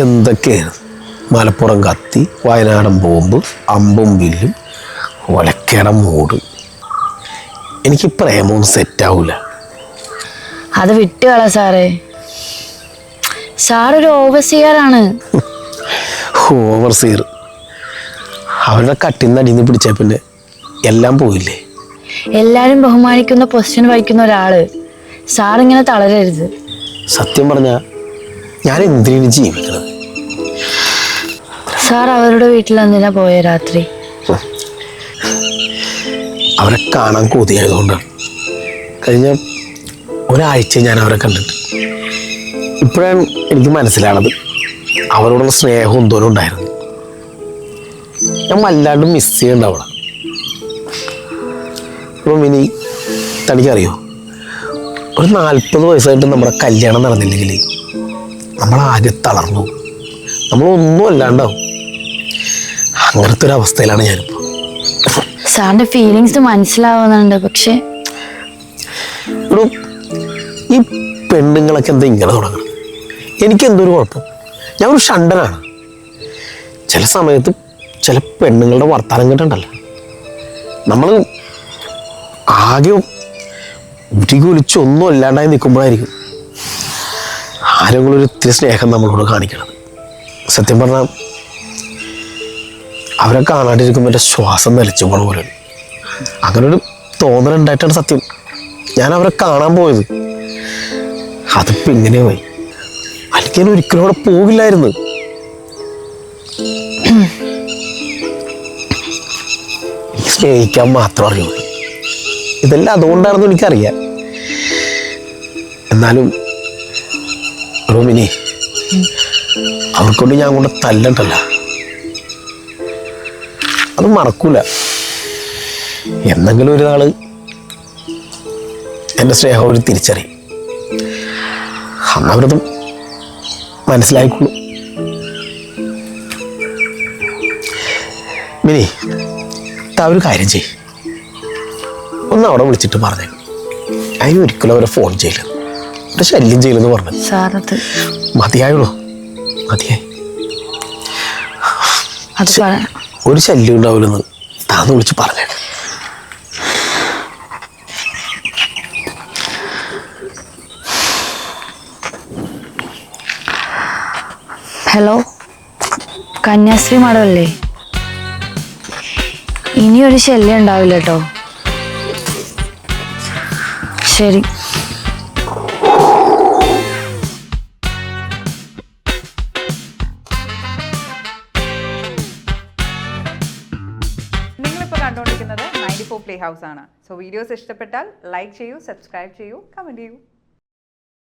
എന്തൊക്കെയാണ് മലപ്പുറം കത്തി വയനാടൻ ബോംബ് അമ്പും വില്ലും ഒലക്കേട മൂട്. എനിക്ക് പ്രേമവും സെറ്റാവൂല അത് വിട്ടുകള സാറേ. സാർ ഒരു ഓവർസിയറാണ് ഓവർസിയർ സീർ അവരുടെ കട്ടിന്ന് അടിന്ന് പിടിച്ച പിന്നെ എല്ലാം പോയില്ലേ? എല്ലാരും ബഹുമാനിക്കുന്ന പൊസിഷൻ വഹിക്കുന്ന ഒരാൾ. സാർ ഇങ്ങനെ തളരരുത്. സത്യം പറഞ്ഞ ഞാൻ എന്തിനാണ് ജീവിക്കുന്നത്? സാർ അവരുടെ വീട്ടിൽ എന്തിനാ പോയ രാത്രി? അവരെ കാണാൻ കൊതിയായതുകൊണ്ടാണ് കഴിഞ്ഞ ഒരാഴ്ച ഞാൻ അവരെ കണ്ടിട്ട്. ഇപ്പോഴാണ് എനിക്ക് മനസ്സിലാണത് അവരോടുള്ള സ്നേഹം എന്തോരം ഉണ്ടായിരുന്നു. ഞാൻ വല്ലാണ്ട് മിസ് ചെയ്യണ്ട അവളെ. അപ്പം ഇനി തനിക്കറിയോ? ഒരു നാൽപ്പത് വയസ്സായിട്ട് നമ്മുടെ കല്യാണം നടന്നില്ലെങ്കിൽ നമ്മൾ ആദ്യം തളർന്നു. നമ്മളൊന്നും അല്ലാണ്ടാവും അങ്ങനത്തെ ഒരു അവസ്ഥയിലാണ് ഞാനിപ്പോൾ സാറിന്റെ ഫീലിങ്സ് മനസ്സിലാവുന്നുണ്ട് പക്ഷേ ഈ പെണ്ണുങ്ങളൊക്കെ എന്താ ഇങ്ങനെ തുടങ്ങണം? എനിക്ക് എന്തൊരു കുഴപ്പം? ഞാൻ ഒരു ഷണ്ടനാണ്. ചില സമയത്ത് ചില പെണ്ണുങ്ങളുടെ വർത്താനം കേട്ടുണ്ടല്ലോ നമ്മൾ ആകെ ഉരുകൊലിച്ച് ഇല്ലാണ്ടായി അല്ലാണ്ടായി നിൽക്കുമ്പോഴായിരിക്കും. ആരെങ്കിലും ഒരു സ്നേഹം നമ്മളോട് കാണിക്കണം. സത്യം പറഞ്ഞാൽ അവരെ കാണാണ്ടിരിക്കുമ്പോൾ എന്റെ ശ്വാസം നിലച്ചു പോണ പോലെ. അങ്ങനൊരു തോന്നലുണ്ടായിട്ടാണ് സത്യം. ഞാൻ അവരെ കാണാൻ പോയത്. അത് ഇങ്ങനെ പോയി. അല്ലെങ്കിൽ ഞാൻ ഒരിക്കലും അവിടെ പോകില്ലായിരുന്നു സ്നേഹിക്കാൻ മാത്രം അറിയുള്ളൂ. ഇതെല്ലാം അതുകൊണ്ടാണെന്ന് എനിക്കറിയാം. എന്നാലും റോമിനി അവർക്കൊണ്ട് ഞാൻ കൊണ്ട് തല്ലണ്ടല്ല. അത് മറക്കൂല. എന്നെങ്കിലും ഒരു നാൾ എന്റെ സ്നേഹം അവർ തിരിച്ചറിയും. അന്നവരതും മനസ്സിലായിക്കോളൂ. മിനി താ ഒരു കാര്യം ചെയ് ഒന്ന് അവിടെ വിളിച്ചിട്ട് പറഞ്ഞു അതിന് ഒരിക്കലും അവരെ ഫോൺ ചെയ്യില്ല എന്റെ ശല്യം ചെയ്യലെന്ന് പറഞ്ഞു. മതിയായുള്ളൂ. മതിയായി. അത് ഒരു ശല്യം ഉണ്ടാവില്ലെന്ന് താന്ന് വിളിച്ച് പറഞ്ഞു. ഹലോ? കന്യാശ്രീ മാഡമല്ലേ? ഇനിയൊരു ശല്യം ഉണ്ടാവില്ല കേട്ടോ ശരി. കണ്ടുകൊണ്ടിരിക്കുന്നത് നയന്റി ഫോർ പ്ലേ ഹൗസ് ആണ്. സോ വീഡിയോസ് ഇഷ്ടപ്പെട്ടാൽ ലൈക്ക് ചെയ്യൂ സബ്സ്ക്രൈബ് ചെയ്യൂ കമന്റ് ചെയ്യൂ.